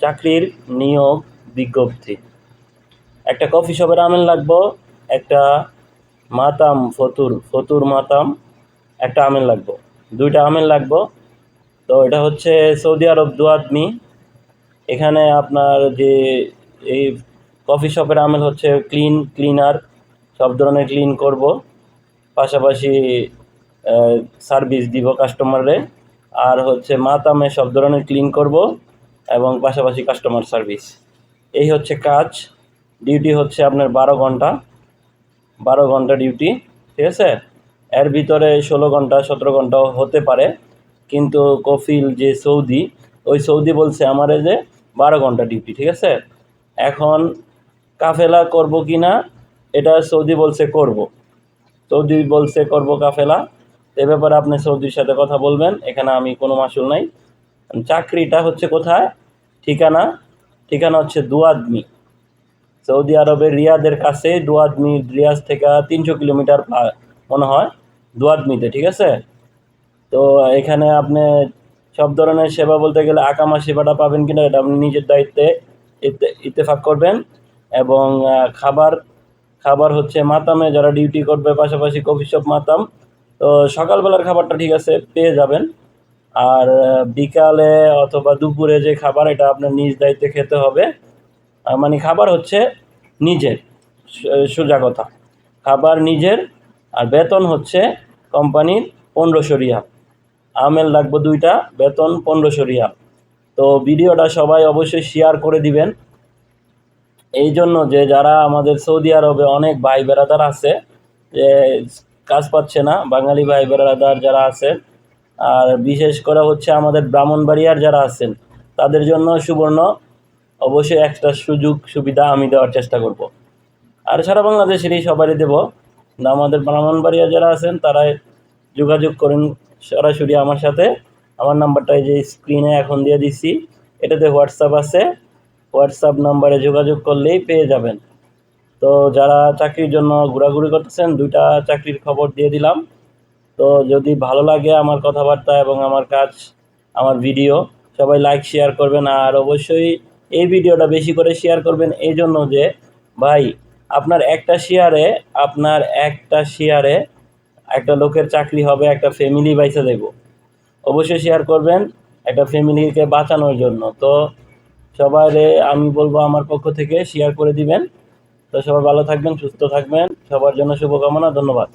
চাকরির নিয়োগ বিজ্ঞপ্তি। একটা কফি শপের আমেল লাগবো, একটা মাতাম ফতুর ফতুর মাতাম, একটা আমেল লাগবো। দুইটা আমেল লাগবো। তো এটা হচ্ছে সৌদি আরব দুয়াদমি এখানে আপনার যে এই কফি শপের আমেল হচ্ছে ক্লিন ক্লিনার সব ধরনের ক্লিন করব। পাশাপাশি সার্ভিস দিব কাস্টমারে আর হচ্ছে মাতামে সব ধরনের ক্লিন করব। এবং পাশাপাশি কাস্টমার সার্ভিস এই হচ্ছে কাজ। ডিউটি হচ্ছে আপনার বারো ঘণ্টা। বারো ঘণ্টা ডিউটি ঠিক আছে? এর ভিতরে ষোলো ঘণ্টা, সতেরো ঘন্টাও হতে পারে। কিন্তু কফিল যে সৌদি, ওই সৌদি বলছে আমার যে বারো ঘণ্টা ডিউটি ঠিক আছে? এখন কাফেলা করব কি না এটা সৌদি বলছে করব। সৌদি বলছে করব কাফেলা। এ ব্যাপারে আপনি সৌদির সাথে কথা বলবেন। এখানে আমি কোনো মাসুল নাই। চাকরিটা হচ্ছে কোথায়? ঠিকানা ঠিকানা হচ্ছে দুয়াদমি, সৌদি আরবের রিয়াদের কাছে, দুয়াদমি রিয়াজ থেকে তিনশো কিলোমিটার মনে হয়, দুয়াদমিতে, ঠিক আছে? তো এখানে আপনি সব ধরনের সেবা বলতে গেলে আকামা সেবাটা পাবেন কিনা এটা আপনি নিজের দায়িত্বে ইত্তে- ইত্তেফাক করবেন এবং খাবার খাবার হচ্ছে মাতামে, যারা ডিউটি করবে পাশাপাশি কফি শপ মাতাম, তো সকালবেলার খাবারটা ঠিক আছে, পেয়ে যাবেন। আর বিকালে অথবা দুপুরে যে খাবার, এটা আপনার নিজ দায়িত্বে খেতে হবে। মানে খাবার হচ্ছে নিজের সোজা কথা খাবার নিজের, আর বেতন হচ্ছে কোম্পানির পনেরোশো রিয়াল। আমেল লাগবে দুইটা, বেতন পনেরোশো রিয়াল। তো ভিডিওটা সবাই অবশ্যই শেয়ার করে দিবেন। এই জন্য যে যারা আমাদের সৌদি আরবে অনেক ভাই বেড়াদার আছে, যে কাজ পাচ্ছে না, বাঙালি ভাই বেড়াদার যারা আছে আর বিশেষ করে হচ্ছে আমাদের ব্রাহ্মণবাড়িয়ার যারা আছেন, তাদের জন্য সুবর্ণ অবশ্যই একটা সুযোগ, সুবিধা আমি দেওয়ার চেষ্টা করব। আর সারা বাংলাদেশেরই সবারই দেব। না, আমাদের ব্রাহ্মণবাড়িয়া যারা আছেন তারা যোগাযোগ করেন সরাসরি আমার সাথে। আমার নাম্বারটা এই যে স্ক্রিনে এখন দিয়ে দিচ্ছি এটাতে হোয়াটসঅ্যাপ আছে। হোয়াটসঅ্যাপ নাম্বারে যোগাযোগ করলেই পেয়ে যাবেন। তো যারা চাকরির জন্য ঘোরাঘুরি করতেছেন, দুইটা চাকরির খবর দিয়ে দিলাম। তো যদি ভালো লাগে আমার কথাবার্তা এবং আমার কাজ, আমার ভিডিও, সবাই লাইক শেয়ার করবেন। আর অবশ্যই এই ভিডিওটা বেশি করে শেয়ার করবেন এই জন্য যে, ভাই, আপনার একটা শেয়ারে আপনার একটা শেয়ারে একটা লোকের চাকরি হবে, একটা ফ্যামিলি বাইসে দেব। অবশ্যই শেয়ার করবেন একটা ফ্যামিলিকে বাঁচানোর জন্য। তো সবাইরে আমি বলব আমার পক্ষ থেকে শেয়ার করে দিবেন। তো সবাই ভালো থাকবেন, সুস্থ থাকবেন। সবার জন্য শুভকামনা, ধন্যবাদ।